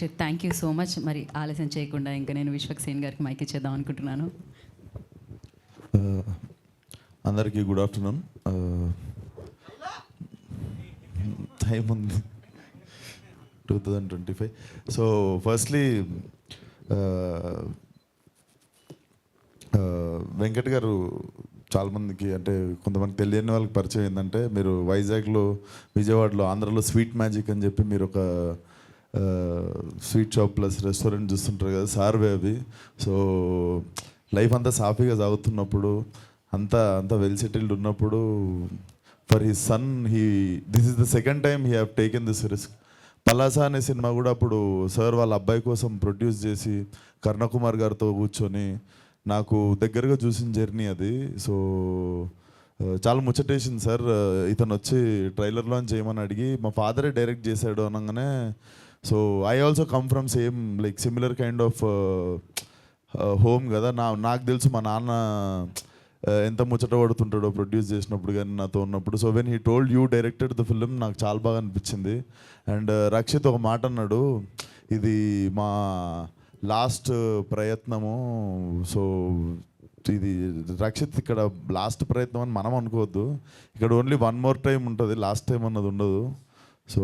Rakshit thank you so much మరి ఆలస్యం చేయకుండా ఇంకా నేను విశ్వక్సేన్ గారికి మైక్ ఇచ్చేద్దాం అనుకుంటున్నాను. Uh, అందరికీ గుడ్ ఆఫ్టర్నూన్ టైం ఉంది. Two thousand twenty five so firstly Venkat గారు చాలామందికి అంటే కొంతమంది తెలియని వాళ్ళకి పరిచయం ఏంటంటే మీరు వైజాగ్లో విజయవాడలో ఆంధ్రలో స్వీట్ మ్యాజిక్ అని చెప్పి మీరు ఒక స్వీట్ షాప్ ప్లస్ రెస్టారెంట్ చూస్తుంటారు కదా సార్వే అవి. సో లైఫ్ అంతా సాఫీగా సాగుతున్నప్పుడు అంతా అంతా వెల్ సెటిల్డ్ ఉన్నప్పుడు for his son he this is the second time he have taken this risk Palasa అనే సినిమా కూడా అప్పుడు సార్ వాళ్ళ అబ్బాయి కోసం ప్రొడ్యూస్ చేసి కర్ణకుమార్ గారితో కూర్చొని నాకు దగ్గరగా చూసిన జర్నీ అది. సో చాలా ముచ్చటేసింది సార్. ఇతను వచ్చి ట్రైలర్ లాంచ్ చేయమని అడిగి మా ఫాదరే డైరెక్ట్ చేశాడు అనగానే so I also come from same like similar kind of home కదా. నా నాకు తెలుసు మా నాన్న ఎంత ముచ్చట పడుతుంటాడో ప్రొడ్యూస్ చేసినప్పుడు కానీ నాతో ఉన్నప్పుడు. So when he told you directed the film నాకు చాలా బాగా అనిపించింది. అండ్ రక్షిత్ ఒక మాట అన్నాడు ఇది మా లాస్ట్ ప్రయత్నము. సో ఇది రక్షిత్ ఇక్కడ లాస్ట్ ప్రయత్నం అని మనం అనుకోవద్దు. ఇక్కడ ఓన్లీ వన్ మోర్ టైం ఉంటుంది లాస్ట్ టైం అన్నది ఉండదు. So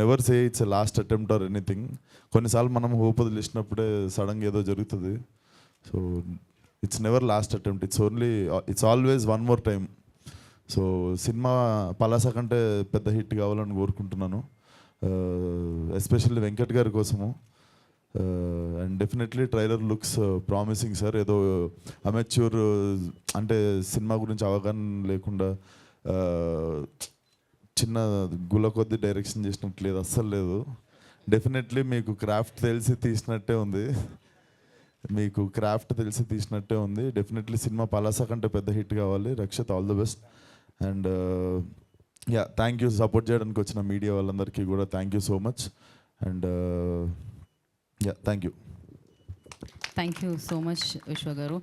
never say it's last attempt or anything కొన్నిసార్లు మనం హోప్ వదిలేసినప్పుడే సడన్గా ఏదో జరుగుతుంది. So it's never last attempt it's only it's always one more time so cinema Palasa కంటే పెద్ద హిట్ కావాలని కోరుకుంటున్నాను. Uh, ఎస్పెషల్లీ వెంకట్ గారి కోసము. And definitely trailer looks promising sir ఏదో uh, అమెచ్యూర్ uh, అంటే సినిమా గురించి అవగాహన లేకుండా uh, చిన్న గుల కొద్ది డైరెక్షన్ చేసినట్టు లేదు అస్సలు లేదు. డెఫినెట్లీ మీకు క్రాఫ్ట్ తెలిసి తీసినట్టే ఉంది. మీకు క్రాఫ్ట్ తెలిసి తీసినట్టే ఉంది. డెఫినెట్లీ సినిమా పలాస కంటే పెద్ద హిట్ కావాలి. Rakshit all the best and yeah thank you support చేయడానికి వచ్చిన మీడియా వాళ్ళందరికీ కూడా thank you so much and Yeah, thank you. Thank you so much, Vishwagaru.